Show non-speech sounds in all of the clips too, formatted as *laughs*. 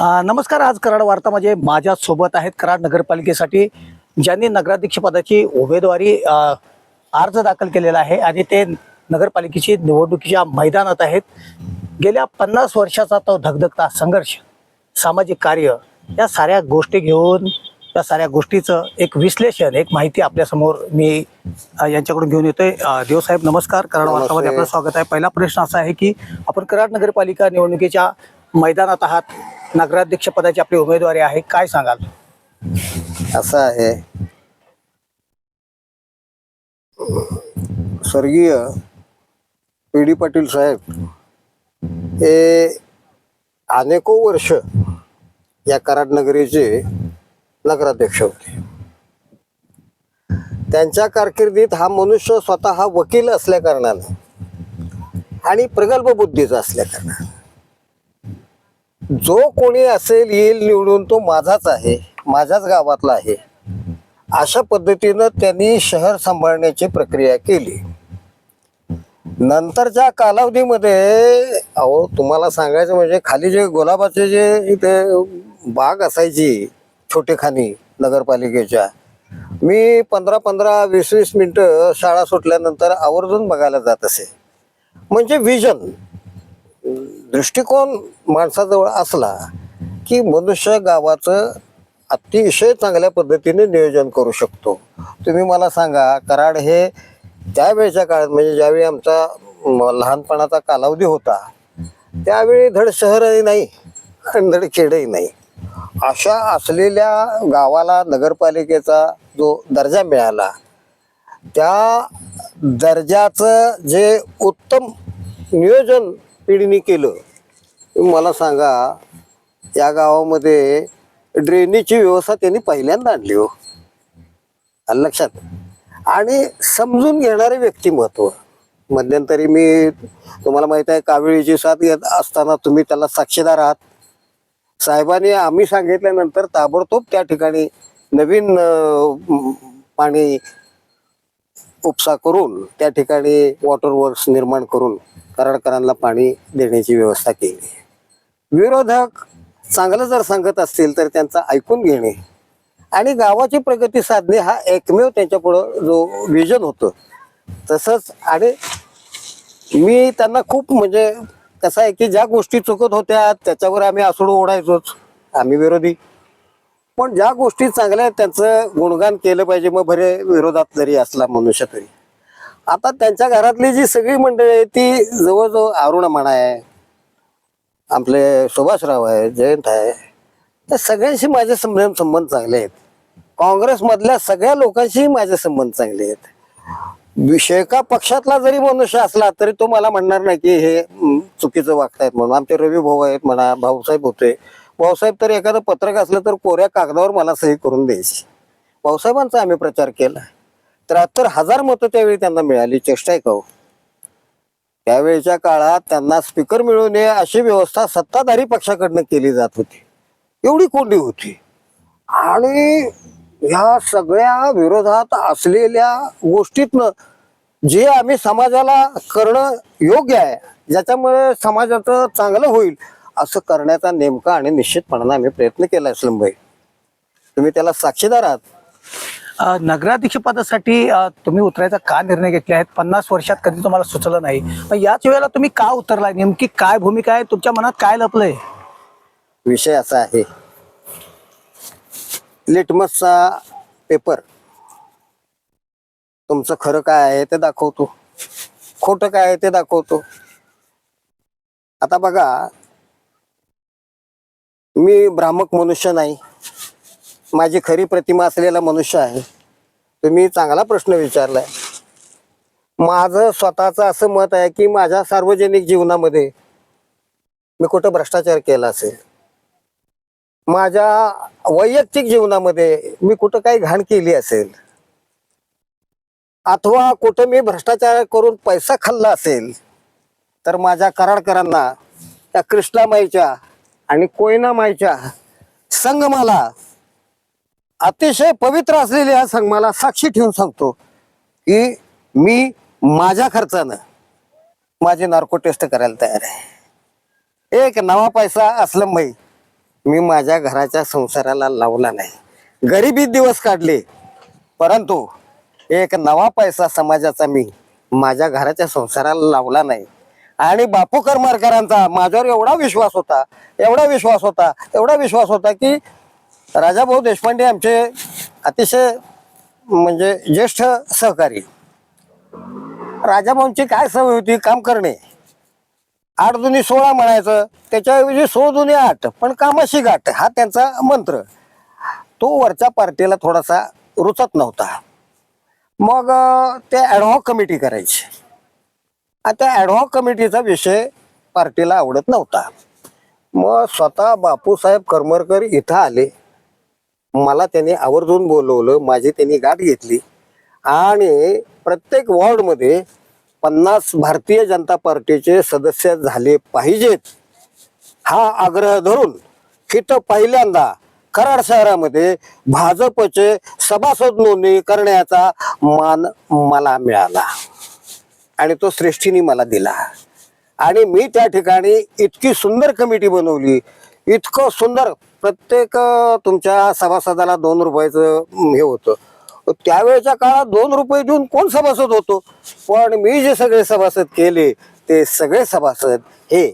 नमस्कार आज कराड वार्ता म्हणजे माझ्या सोबत आहेत कराड नगरपालिकेसाठी ज्यांनी नगराध्यक्ष पदाची उमेदवारी अर्ज दाखल केलेला आहे आणि ते नगरपालिकेची निवडणुकीच्या मैदानात आहेत. गेल्या पन्नास वर्षाचा तो धगधगता संघर्ष सामाजिक कार्य या साऱ्या गोष्टी घेऊन या साऱ्या गोष्टीचं एक विश्लेषण एक माहिती आपल्यासमोर मी यांच्याकडून घेऊन येतोय. देवसाहेब नमस्कार. कराड वार्तामध्ये आपलं स्वागत आहे. पहिला प्रश्न असा आहे की आपण कराड नगरपालिका निवडणुकीच्या मैदानात आहात. नगराध्यक्ष पदाची आपली उमेदवारी आहे. काय सांगाल? असं आहे. स्वर्गीय पी डी पाटील साहेब हे अनेको वर्ष या कराड नगरीचे नगराध्यक्ष होते. त्यांच्या कारकिर्दीत हा मनुष्य स्वतः हा वकील असल्या कारणाने आणि प्रगल्भ बुद्धीचा असल्या कारणाने जो कोणी असेल येईल निवडून तो माझाच आहे माझ्याच गावातला आहे. अशा पद्धतीनं त्यांनी शहर सांभाळण्याची प्रक्रिया केली. नंतरच्या कालावधीमध्ये अहो तुम्हाला सांगायचं म्हणजे खाली जे गुलाबाचे जे इथे बाग असायची छोटेखानी नगरपालिकेच्या मी पंधरा पंधरा वीस वीस मिनटं शाळा सुटल्यानंतर आवर्जून बघायला जात असे. म्हणजे विजन. दृष्टिकोन माणसाजवळ असला की मनुष्य गावाचं अतिशय चांगल्या पद्धतीने नियोजन करू शकतो. तुम्ही मला सांगा कराड हे त्यावेळेच्या काळात म्हणजे ज्यावेळी आमचा लहानपणाचा कालावधी होता त्यावेळी धड शहरही नाही आणि धड खेडही नाही. अशा असलेल्या गावाला नगरपालिकेचा जो दर्जा मिळाला त्या दर्जाचं जे उत्तम नियोजन पिढीने केलं. मला सांगा या गावामध्ये ड्रेनेजची व्यवस्था त्यांनी पहिल्यांदा आणली हो. आलं लक्षात? आणि समजून घेणारे व्यक्तिमत्व मध्यंतरी मी तुम्हाला माहीत आहे कावेळीची साथ घेत असताना तुम्ही त्याला साक्षीदार आहात. साहेबांनी आम्ही सांगितल्यानंतर ताबडतोब त्या ठिकाणी नवीन पाणी उपसा करून त्या ठिकाणी वॉटर वर्क्स निर्माण करून कराडकरांना पाणी देण्याची व्यवस्था केली. विरोधक चांगलं जर सांगत असतील तर त्यांचं ऐकून घेणे आणि गावाची प्रगती साधणे हा एकमेव त्यांच्यापुढं जो विजन होतं. तसंच आणि मी त्यांना खूप म्हणजे कसं आहे की ज्या गोष्टी चुकत होत्या त्याच्यावर आम्ही आसुड ओढायचोच. आम्ही विरोधी. पण ज्या गोष्टी चांगल्या त्यांचं गुणगान केलं पाहिजे. मग भरे विरोधात जरी असला मनुष्य तरी. आता त्यांच्या घरातली जी सगळी मंडळी आहे ती जवळजवळ अरुण म्हणा आहे आपले सुभाषराव आहे जयंत आहे त्या सगळ्यांशी माझे संभ्रम संबंध चांगले आहेत. काँग्रेसमधल्या सगळ्या लोकांशीही माझे संबंध चांगले आहेत. विषयका पक्षातला जरी मनुष्य असला तरी तो मला म्हणणार नाही की हे चुकीचं वागतायत म्हणून. आमचे रवी भाऊ आहेत म्हणा भाऊसाहेब होते. भाऊसाहेब तर एखादं पत्रक असलं तर कोऱ्या कागदावर मला सही करून द्यायची. भाऊसाहेबांचा आम्ही प्रचार केला. त्र्याहत्तर हजार मतं त्यावेळी त्यांना मिळाली चेष्टा आहे का हो? काळात त्यांना स्पीकर मिळू नये अशी व्यवस्था सत्ताधारी पक्षाकडनं केली जात होती. एवढी कोंडी होती. आणि ह्या सगळ्या विरोधात असलेल्या गोष्टीतनं जे आम्ही समाजाला करणं योग्य आहे ज्याच्यामुळे समाजाचं चांगलं होईल असं करण्याचा नेमका आणि निश्चितपणानं आम्ही प्रयत्न केला असलंबाई तुम्ही त्याला साक्षीदार आहात. नगराध्यक्ष पदासाठी तुम्ही उतरायचा का निर्णय घेतले आहेत? पन्नास वर्षात कधी तुम्हाला सुचलं नाही. पण याच वेळेला तुम्ही का उतरलाय? नेमकी काय भूमिका आहे? तुमच्या मनात काय लपलंय? विषय असा आहे. लिटमसचा पेपर तुमचं खरं काय आहे ते दाखवतो. खोटं काय आहे ते दाखवतो. आता बघा मी भ्रामक मनुष्य नाही. माझी खरी प्रतिमा असलेला मनुष्य आहे. तुम्ही चांगला प्रश्न विचारलाय. माझं स्वतःचं असं मत आहे की माझ्या सार्वजनिक जीवनामध्ये मी कुठं भ्रष्टाचार केला असेल? माझ्या वैयक्तिक जीवनामध्ये मी कुठं काही घाण केली असेल? अथवा कुठं मी भ्रष्टाचार करून पैसा खाल्ला असेल? तर माझ्या कराडकरांना त्या कृष्णामाईच्या आणि कोयनामाईच्या संगमाला अतिशय पवित्र असलेल्या संगमाला साक्षी ठेवून सांगतो की मी माझ्या खर्चानं माझी नार्को टेस्ट करायला तयार आहे. एक नवा पैसा असलं माई मी माझ्या घराच्या संसाराला लावला नाही. गरिबी दिवस काढले. परंतु एक नवा पैसा समाजाचा मी माझ्या घराच्या संसाराला लावला नाही. आणि बापू करमरकरांचा माझ्यावर एवढा विश्वास होता एवढा विश्वास होता एवढा विश्वास होता की राजाभाऊ देशपांडे आमचे अतिशय म्हणजे ज्येष्ठ सहकारी. राजाभाऊंची काय सवय होती? काम करणे. आठ दुनी सोळा म्हणायचं त्याच्याऐवजी सोळ दुनी आठ पण कामाशी गाठ हा त्यांचा मंत्र. तो वरच्या पार्टीला थोडासा रुचत नव्हता. मग ते ॲडहॉक कमिटी करायची. आणि त्या ॲडहॉक कमिटीचा विषय पार्टीला आवडत नव्हता. मग स्वतः बापूसाहेब करमरकर इथं आले. मला त्यांनी आवर्जून बोलवलं माझी त्यांनी गाठ घेतली. आणि प्रत्येक वॉर्डमध्ये पन्नास भारतीय जनता पार्टीचे सदस्य झाले पाहिजेत. हा आग्रह धरून तिथं पहिल्यांदा कराड शहरामध्ये भाजपचे सभासद नोंदणी करण्याचा मान मला मिळाला. आणि तो श्रेष्ठीने मला दिला. आणि मी त्या ठिकाणी इतकी सुंदर कमिटी बनवली इतकं सुंदर प्रत्येक तुमच्या सभासदाला दोन रुपयाचं हे होतं. त्यावेळेच्या काळात दोन रुपये देऊन कोण सभासद होतो? पण मी जे सगळे सभासद केले ते सगळे सभासद हे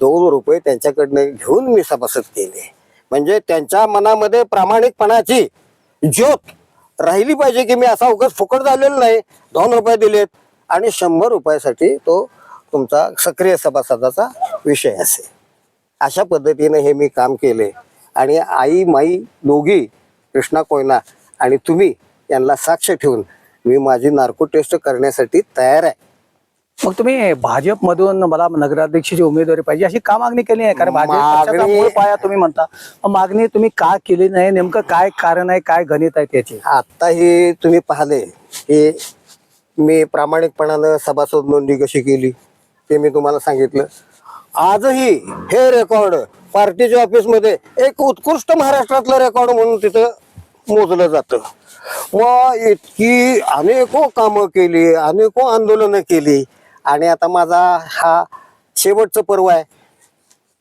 दोन रुपये त्यांच्याकडनं घेऊन मी सभासद केले. म्हणजे त्यांच्या मनामध्ये प्रामाणिकपणाची ज्योत राहिली पाहिजे की मी असा उगाच फुकट झालेलो नाही. दोन रुपये दिलेत आणि शंभर रुपयासाठी तो तुमचा सक्रिय सभासदाचा विषय असेल. अशा पद्धतीने हे मी काम केले. आणि आई माई दोघी कृष्णा कोयना आणि तुम्ही यांना साक्ष ठेवून मी माझी नार्को टेस्ट करण्यासाठी तयार आहे. मग तुम्ही भाजपमधून मला नगराध्यक्षाची उमेदवारी पाहिजे अशी का मागणी केली आहे? कारण भाजप पाया तुम्ही म्हणता. मग मागणी तुम्ही का केली नाही? नेमकं काय कारण आहे? काय गणित आहे त्याची? आता हे तुम्ही पाहिले. की मी प्रामाणिकपणानं सभासद नोंदणी कशी केली. ते मी तुम्हाला सांगितलं. आजही हे रेकॉर्ड पार्टीच्या ऑफिसमध्ये एक उत्कृष्ट महाराष्ट्रातलं रेकॉर्ड म्हणून तिथं मोजलं जातं. व इतकी अनेको कामं केली अनेको आंदोलनं केली. आणि आता माझा हा शेवटचं पर्व आहे.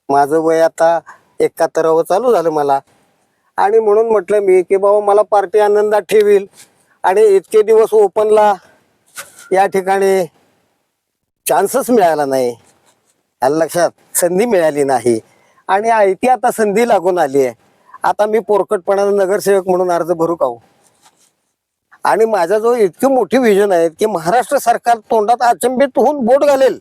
माझं वय आता एकाहत्तरावं चालू झालं मला. आणि म्हणून म्हटलं मी की बाबा मला पार्टी आनंदात ठेवील. आणि इतके दिवस ओपनला या ठिकाणी चान्सच मिळाला नाही. ह्या लक्षात संधी मिळाली नाही. आणि आयती आता संधी लागून आली आहे. आता मी पोरकटपणानं नगरसेवक म्हणून अर्ज भरू का हो? आणि माझ्याजवळ इतकी मोठी विजन आहे की महाराष्ट्र सरकार तोंडात अचंबित होऊन बोट घालेल.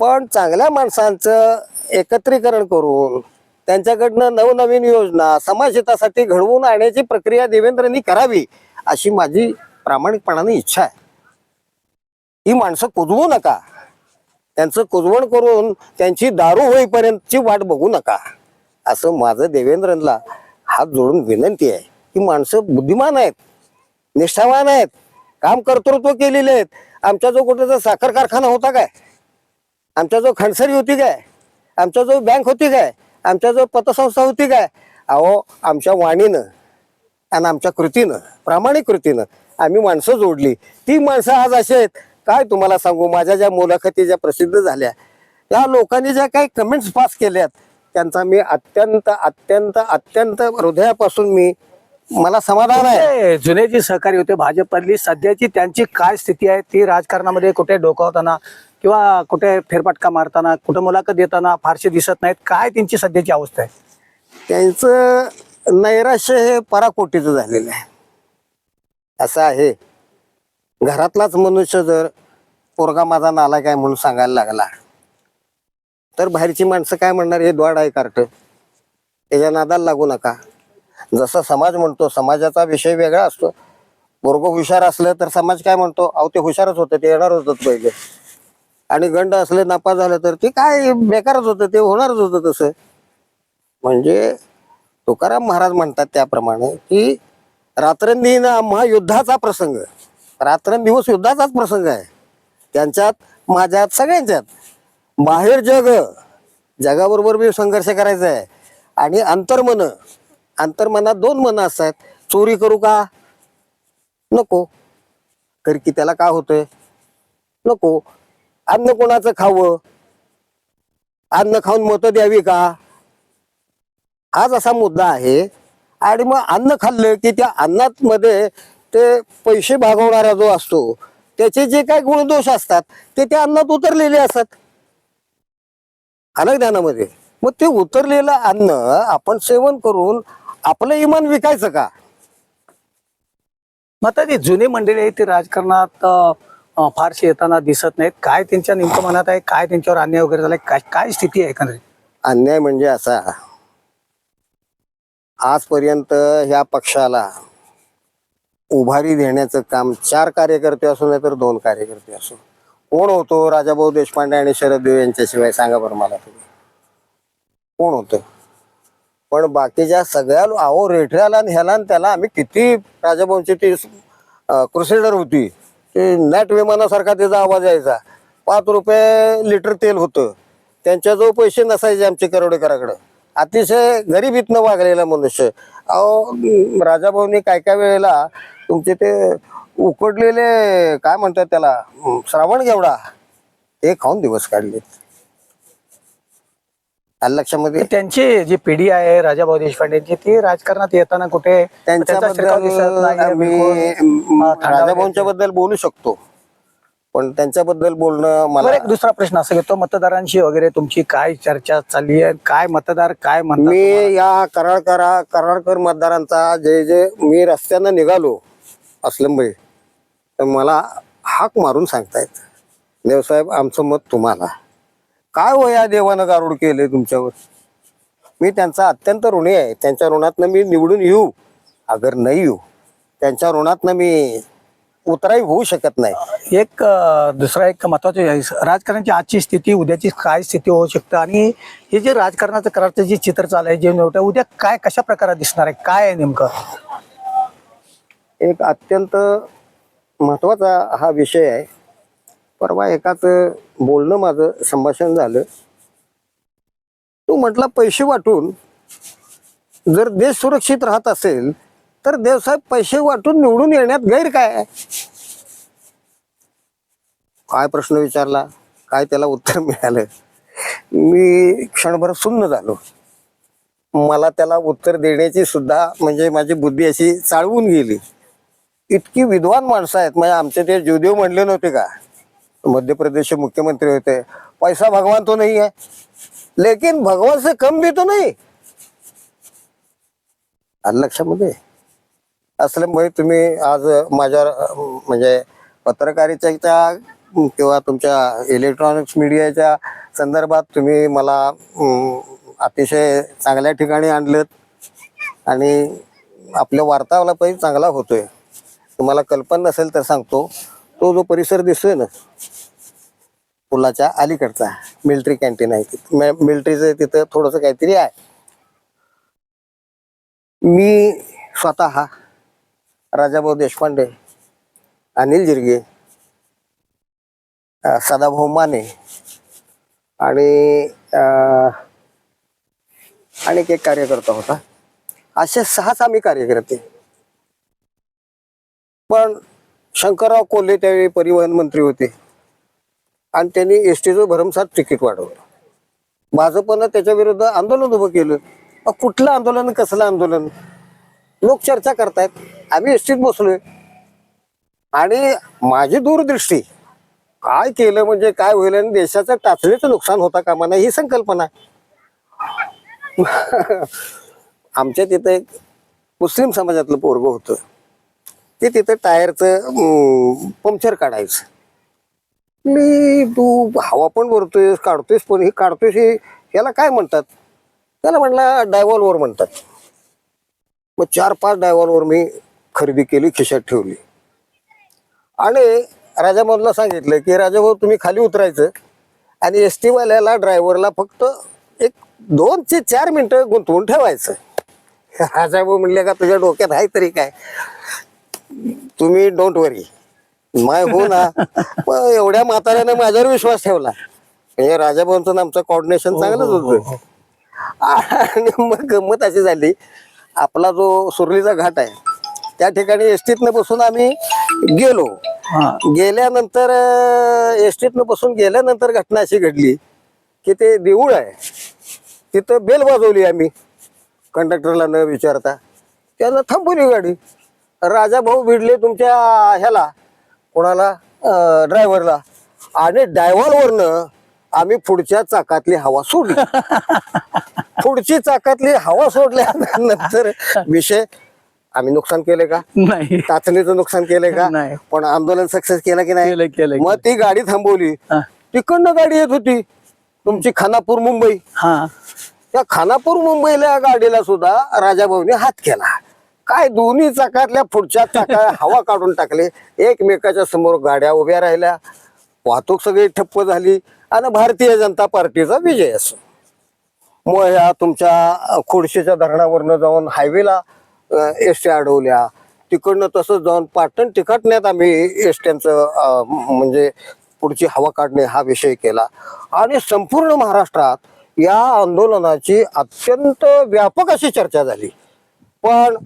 पण चांगल्या माणसांचं एकत्रीकरण करून त्यांच्याकडनं नवनवीन योजना समाजहितासाठी घडवून आणण्याची प्रक्रिया देवेंद्रनी करावी अशी माझी प्रामाणिकपणाने इच्छा आहे. ही माणसं कुजवू नका. त्यांचं कुजवण करून त्यांची दारू होईपर्यंतची वाट बघू नका. असं माझं देवेंद्रनला हात जोडून विनंती आहे की माणसं बुद्धिमान आहेत निष्ठावान आहेत काम कर्तृत्व केलेले आहेत. आमच्या जो कुठेचा साखर कारखाना होता काय? आमच्या जो खंडसरी होती काय? आमच्या जो बँक होती काय? आमच्या जो पतसंस्था होती काय? अहो आमच्या वाणीनं आणि आमच्या कृतीनं प्रामाणिक कृतीनं आम्ही माणसं जोडली. ती माणसं आज अशी आहेत काय तुम्हाला सांगू? माझ्या ज्या मुलाखती ज्या प्रसिद्ध झाल्या या लोकांनी ज्या काही कमेंट्स पास केल्यात त्यांचा मी अत्यंत अत्यंत अत्यंत हृदयापासून मी मला समाधान आहे. जुने जे सहकारी होते भाजपमधली सध्याची त्यांची काय स्थिती आहे ती राजकारणामध्ये कुठे डोकावताना किंवा कुठे फेरफटका मारताना कुठे मुलाखत देताना फारशी दिसत नाहीत? काय त्यांची सध्याची अवस्था आहे? त्यांचं नैराश्य हे पराकोटीचं झालेलं आहे. असं आहे. घरातलाच मनुष्य जर पोरगा माझा नाला काय म्हणून सांगायला लागला तर बाहेरची माणसं काय म्हणणार? हे द्वाड आहे कार्ट. त्याच्या नादाला लागू नका. जसं समाज म्हणतो समाजाचा विषय वेगळा असतो. पोरग हुशार असलं तर समाज काय म्हणतो? अहो ते हुशारच होते ते येणारच होतं पहिले. आणि गंड असले नापा झालं तर ते काय बेकारच होतं ते होणारच होतं तसं. म्हणजे तुकाराम महाराज म्हणतात त्याप्रमाणे की रात्रंदिन आम्हा युद्धाचा प्रसंग. रात्रंदिवस युद्धाचाच प्रसंग आहे. त्यांच्यात माझ्यात सगळ्यांच्यात. बाहेर जग. जगाबरोबर मी संघर्ष करायचा आहे. आणि अंतर्मन. अंतर्मनात दोन मनं असतात. चोरी करू का? नको. तर की त्याला का होतंय? नको. अन्न कोणाचं खावं? अन्न खाऊन मतं द्यावी का? हाच असा मुद्दा आहे. आणि मग अन्न खाल्लं की त्या अन्नात मध्ये ते पैसे भागवणारा जो असतो त्याचे जे काही गुणदोष असतात ते त्या अन्नात उतरलेले असतात अलग ध्यानामध्ये मग ते उतरलेलं अन्न आपण सेवन करून आपलं इमान विकायचं का? मग आता ती जुनी मंडळी आहे ती राजकारणात अं, फारशी येताना दिसत नाहीत. काय त्यांच्या नेमकं मनात आहे काय त्यांच्यावर अन्याय वगैरे झालाय काय काय स्थिती आहे एकंदरीत? अन्याय म्हणजे असा आजपर्यंत ह्या पक्षाला उभारी देण्याचं काम चार कार्यकर्ते असो नाही तर दोन कार्यकर्ते असो. कोण होतो राजाभाऊ देशपांडे आणि शरद देव यांच्याशिवाय सांगा बरं मला तुम्ही. कोण होतं? पण बाकीच्या सगळ्या अहो रेठऱ्याला ह्याला त्याला आम्ही किती राजाभाऊंची ती क्रुसेडर होती ते नॅट विमानासारखा त्याचा आवाज यायचा. पाच रुपये लिटर तेल होतं. त्यांच्याजवळ पैसे नसायचे आमचे करोडेकराकडं. अतिशय गरिबीतनं वागलेला मनुष्य. अहो राजाभाऊनी काय काय वेळेला तुमचे ते उकडलेले काय म्हणतात त्याला श्रावण घेवडा ते खाऊन दिवस काढलेत. आलं लक्षामध्ये त्यांची जी पिढी आहे राजाभाऊ देशपांडेची ती राजकारणात येताना कुठे त्याचा शिरकाव दिसत त्यांच्याबद्दल नाहीये, आम्ही बिलकुल, अं, थंडावले राजाभाऊंच्या बद्दल बोलू शकतो. पण त्यांच्याबद्दल बोलणं मला एक दुसरा प्रश्न असा घेतो मतदारांशी वगैरे तुमची काय चर्चा चालली आहे? काय मतदार काय म्हणतात मी या कराळकरा कराळकर मतदारांचा जे जे मी रस्त्यानं निघालो असलंबाई तर मला हाक मारून सांगतायत. देवसाहेब आमचं मत तुम्हाला. काय हो या देवानं गारुड केलंय तुमच्यावर? मी त्यांचा अत्यंत ऋणी आहे. त्यांच्या ऋणातनं मी निवडून येऊ. अगर नाही येऊ त्यांच्या ऋणातनं मी उतराई होऊ शकत नाही. एक दुसरा एक महत्वाचं. राजकारणाची आजची स्थिती उद्याची काय स्थिती होऊ शकतं आणि हे जे राजकारणाचं करारचं जे चित्र चालू आहे जे नव्हतं उद्या काय कशा प्रकारात दिसणार आहे काय आहे नेमकं? एक अत्यंत महत्त्वाचा हा विषय आहे. परवा एकाच बोलणं माझं संभाषण झालं. तो म्हटला पैसे वाटून जर देश सुरक्षित राहत असेल तर देवसाहेब पैसे वाटून निवडून येण्यात गैर काय काय प्रश्न विचारला? काय त्याला उत्तर मिळालं? मी क्षणभर सुन्न झालो. मला त्याला उत्तर देण्याची सुद्धा म्हणजे माझी बुद्धी अशी चाळवून गेली. इतकी विद्वान माणसं आहेत. म्हणजे आमचे ते ज्योदेव म्हणले नव्हते का? मध्य प्रदेशचे मुख्यमंत्री होते. पैसा भगवान तो नाही है लेकिन भगवान से कम भी तो नाही. आलं लक्षामध्ये? असल्यामुळे तुम्ही आज माझ्या म्हणजे पत्रकारितेच्या किंवा तुमच्या इलेक्ट्रॉनिक्स मीडियाच्या संदर्भात तुम्ही मला अतिशय चांगल्या ठिकाणी आणलं आणि आपल्या वार्तावला पण चांगला होतोय. तुम्हाला कल्पना नसेल तर सांगतो. तो जो परिसर दिसतोय ना पुलाच्या अलीकडचा मिलिटरी कॅन्टीन आहे तिथे. मिलिटरीचं तिथं थोडंसं काहीतरी आहे. मी स्वतः राजाभाऊ देशपांडे अनिल जिरगे सदाभाऊ माने आणि अं, एक कार्यकर्ता होता. असे सहाच आम्ही कार्यकर्ते. पण शंकरराव कोल्हे त्यावेळी परिवहन मंत्री होते. आणि त्यांनी एस टीचं भरमसाठ तिकीट वाढवलं. भाजपनं त्याच्या विरुद्ध आंदोलन उभं केलं. कुठलं आंदोलन कसलं आंदोलन? लोक चर्चा करतायत. आम्ही एस टीत बसलोय. आणि माझी दूरदृष्टी काय केलं म्हणजे काय होईल आणि देशाचं टाचणीचं नुकसान होता कामा नये ही संकल्पना. *laughs* आमच्या तिथं एक मुस्लिम समाजातलं पोरग होतं. ते तिथं टायरचं पंक्चर काढायचं. मी तू हवा पण भरतोयस काढतोयस पण हे काढतोयस हे याला काय म्हणतात? त्याला म्हटलं डायव्हॉल्वर म्हणतात. मग चार पाच डायवॉलवर मी खरेदी केली खिशात ठेवली. आणि राजाभाऊला सांगितलं की राजाभाऊ तुम्ही खाली उतरायचं आणि एस टी वाल्याला ड्रायव्हरला फक्त एक दोन ते चार मिनिटं गुंतवून ठेवायचं. *laughs* राजाभाऊ म्हणले का तुझ्या डोक्यात आहे तरी काय? तुम्ही डोंट वरी माय हो ना. *laughs* मग एवढ्या म्हाताऱ्यानं माझ्यावर विश्वास ठेवला. म्हणजे राजाभाऊंचं आमचं कॉर्डिनेशन चांगलंच होतं. आणि मग गंमत अशी झाली आपला जो सुरलीचा घाट आहे त्या ठिकाणी एसटीतनं बसून आम्ही गेलो. गेल्यानंतर एसटीतनं बसून गेल्यानंतर घटना अशी घडली की ते देऊळ आहे तिथं बेल वाजवली आम्ही. कंडक्टरला न विचारता त्यानं थांबवली गाडी. राजा भाऊ भिडले तुमच्या ह्याला कोणाला? ड्रायव्हरला आणि ड्रायव्हरवरनं आम्ही पुढच्या चाकातली हवा सोडली. *laughs* पुढची चाकातली हवा सोडल्यानंतर विषय आम्ही नुकसान केले का? नाही. चाचणीचं नुकसान केलंय का? नाही. पण आंदोलन सक्सेस केलं की नाही? केलं केलं मग ती गाडी थांबवली. हा. तिकडनं गाडी येत होती. तुमची खानापूर मुंबई. हा. त्या खानापूर मुंबईला गाडीला सुद्धा राजाभाऊने हात केला. काय दोन्ही चाकातल्या पुढच्या चाका *laughs* हवा काढून टाकले. एकमेकाच्या समोर गाड्या उभ्या राहिल्या. वाहतूक सगळी ठप्प झाली. आणि भारतीय जनता पार्टीचा विजय असो. मग ह्या तुमच्या खोडशीच्या धरणावरनं जाऊन हायवेला एस टी अडवल्या. तिकडनं तसंच जाऊन पाटण तिकटण्यात आम्ही एस ट्यांचं म्हणजे पुढची हवा काढणे हा विषय केला. आणि संपूर्ण महाराष्ट्रात या आंदोलनाची अत्यंत व्यापक अशी चर्चा झाली. पण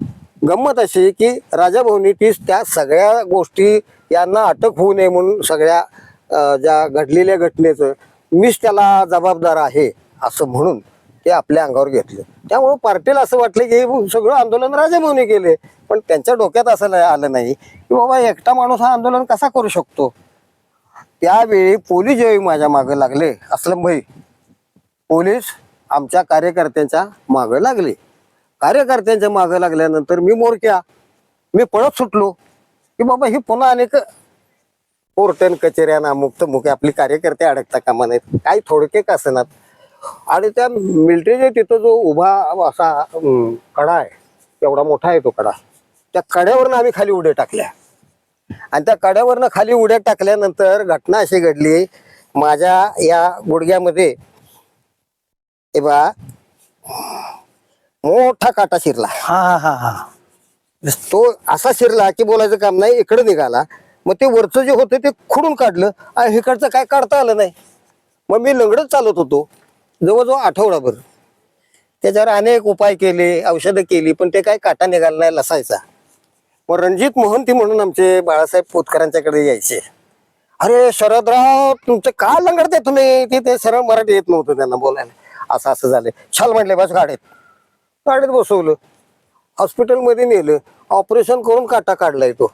गंमत अशी की राजाभाऊनी तीच त्या सगळ्या गोष्टी यांना अटक होऊ नये म्हणून सगळ्या ज्या घडलेल्या घटनेचं मीच त्याला जबाबदार आहे असं म्हणून ते आपल्या अंगावर घेतलं. त्यामुळं पार्टीला असं वाटलं की हे सगळं आंदोलन राजाभाऊने केले. पण त्यांच्या डोक्यात असं आलं नाही की बाबा एकटा माणूस हा आंदोलन कसा करू शकतो? त्यावेळी पोलीस जेव्हा माझ्या मागं लागले असलम भाई पोलीस आमच्या कार्यकर्त्यांच्या मागं लागले. कार्यकर्त्यांच्या मागं लागल्यानंतर मी मोरक्या. मी पळत सुटलो. की बाबा ही पुन्हा अनेक कोर्टन कचेऱ्यांना मुक्त मुके आपली कार्यकर्ते अडकता कामा नाहीत काही थोडके असणार आणि त्या मिलिटरीच्या तिथं जो उभा असा कडा आहे एवढा मोठा आहे तो कडा त्या कड्यावरनं आम्ही खाली उड्या टाकल्या. आणि त्या कड्यावरनं खाली उड्या टाकल्यानंतर घटना अशी घडली माझ्या या गुडघ्यामध्ये हे बा मोठा काटा शिरला. हा हा हा. तो असा शिरला की बोलायचं काम नाही इकडे निघाला. मग ते वरचं जे होतं ते खुडून काढलं आणि हिकडचं काय काढता आलं नाही. मग मी लंगडच चालत होतो जवळजवळ आठवडाभर. त्याच्यावर अनेक उपाय केले औषधं केली पण ते काय काटा निघाला नाही लसायचा. मग रणजित मोहंती म्हणून आमचे बाळासाहेब पोतकरांच्याकडे यायचे. अरे शरदराव तुमचं का लंगडते तुम्ही? ते ते सरळ मराठी येत नव्हतं त्यांना बोलायला. असं असं झालं. छाल म्हटले बस गाडीत. गाडीत बसवलं. हॉस्पिटलमध्ये नेलं. ऑपरेशन करून काटा काढलाय तो.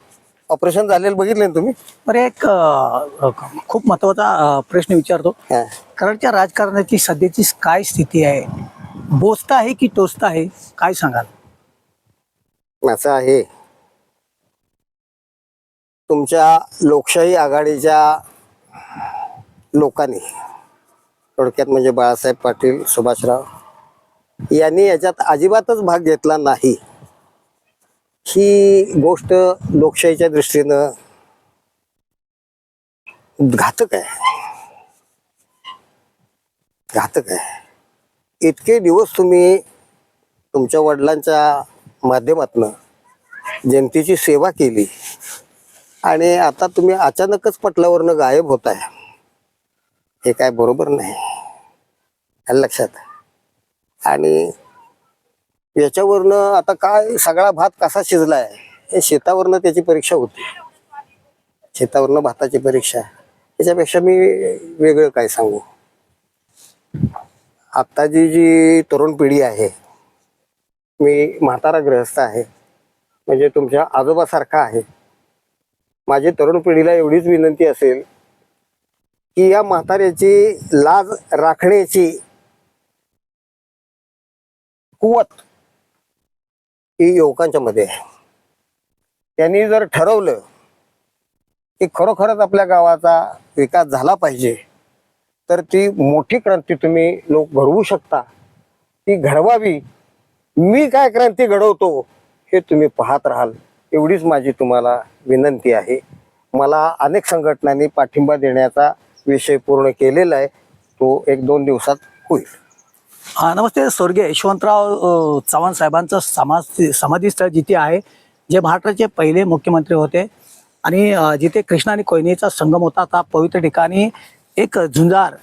ऑपरेशन झालेलं बघितलं ना तुम्ही? बरं एक अ, खूप महत्त्वाचा अ, प्रश्न विचारतो. हा. कराडच्या राजकारणाची सध्याची काय स्थिती आहे? बोचता आहे की टोचता आहे? काय सांगाल? असं आहे. तुमच्या लोकशाही आघाडीच्या लोकांनी थोडक्यात म्हणजे बाळासाहेब पाटील सुभाषराव यांनी याच्यात अजिबातच भाग घेतला नाही. ही गोष्ट लोकशाहीच्या दृष्टीनं घातक आहे. घातक आहे. इतके दिवस तुम्ही तुमच्या वडिलांच्या माध्यमातनं जनतेची सेवा केली आणि आता तुम्ही अचानकच पटलावरनं गायब होत आहे हे काय बरोबर नाही. लक्षात. आणि याच्यावरनं आता काय सगळा भात कसा शिजलाय हे शेतावरनं त्याची परीक्षा होती. शेतावरनं भाताची परीक्षा. याच्यापेक्षा मी वेगळं काय सांगू? आत्ताची जी तरुण पिढी आहे मी म्हातारा ग्रहस्थ आहे म्हणजे तुमच्या आजोबासारखा आहे. माझी तरुण पिढीला एवढीच विनंती असेल की या म्हाताऱ्याची लाज राखण्याची कुवत ही युवकांच्या मध्ये आहे त्यांनी जर ठरवलं की खरोखरच आपल्या गावाचा विकास झाला पाहिजे तर ती मोठी क्रांती तुम्ही लोक घडवू शकता. ती घडवावी. मी काय क्रांती घडवतो हे तुम्ही पाहत राहाल. एवढीच माझी तुम्हाला विनंती आहे. मला अनेक संघटनांनी पाठिंबा देण्याचा विषय पूर्ण केलेला आहे. तो एक दोन दिवसात होईल. हा नमस्ते स्वर्गीय यशवंतराव चव्हाण साहेबांचं समाज समाधीस्थळ जिथे आहे जे महाराष्ट्राचे पहिले मुख्यमंत्री होते. आणि जिथे कृष्णा आणि कोयनेचा संगम होता त्या पवित्र ठिकाणी एक झुंजार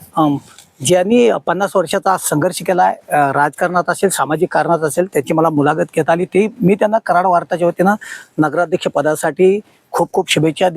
ज्यांनी पन्नास वर्षाचा संघर्ष केला आहे राजकारणात असेल सामाजिक कारणात असेल त्याची मला मुलाखत घेता आली. ती मी त्यांना कराड वार्ताच्या वतीनं नगराध्यक्ष पदासाठी खूप खूप शुभेच्छा दे-